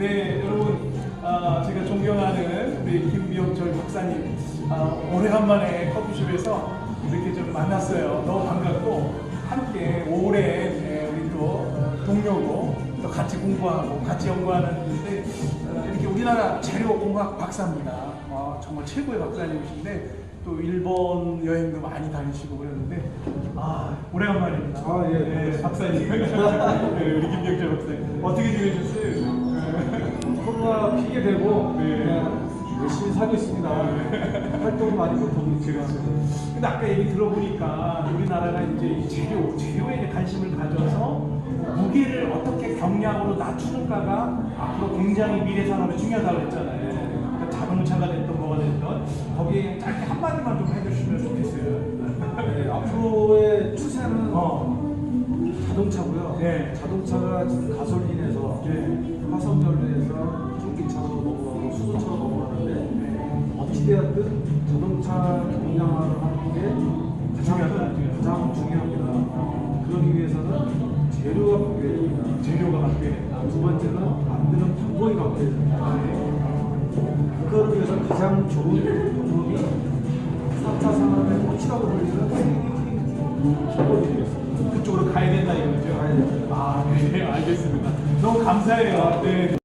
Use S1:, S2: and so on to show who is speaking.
S1: 네, 여러분, 아, 제가 존경하는 우리 김명철 박사님, 아, 오래간만에 커피숍에서 이렇게 좀 만났어요. 너무 반갑고, 함께 오래 네, 우리 또 어, 동료고, 또 같이 공부하고, 같이 연구하는 분인데, 어, 이렇게 우리나라 재료공학 박사입니다. 아, 정말 최고의 박사님이신데, 또 일본 여행도 많이 다니시고 그랬는데 아 오래간만입니다.
S2: 아 예,
S1: 예 박사님 네, 우리 김경철 박사님 어떻게 지내셨어요?
S2: 피게 되고
S1: 네.
S2: 그냥 열심히 살고 있습니다. 활동 많이 못하고 있지만
S1: 근데 아까 얘기 들어보니까 우리나라가 이제 이 재료, 재료에 이제 관심을 가져서 무게를 어떻게 경량으로 낮추는가가 앞으로 굉장히 미래 산업에 중요하다고 했잖아요. 그러니까 자동차가 됐든 뭐가 됐든 거기에 짧게 한마디만 좀 해주시면 좋겠어요.
S2: 네, 앞으로의 추세는
S1: 어.
S2: 자동차고요.
S1: 네.
S2: 자동차가 지금 가솔린에서
S1: 네.
S2: 화석연료 어찌되었든 자동차 경량화를 하는 게 가장,
S1: 중요하다.
S2: 가장 중요합니다. 그러기 위해서는 재료가 바뀌어야 됩니다.
S1: 재료가 바뀌어야 된다.
S2: 두 번째는 만드는 방법이 바뀌어야 됩니다. 그거를 위해서 가장 좋은 방법이 4차 산업의 꽃이라고 불리는.
S1: 그쪽으로 가야 된다 이거죠.
S2: 가야 됩니다.
S1: 아, 네, 알겠습니다. 너무 감사해요. 네.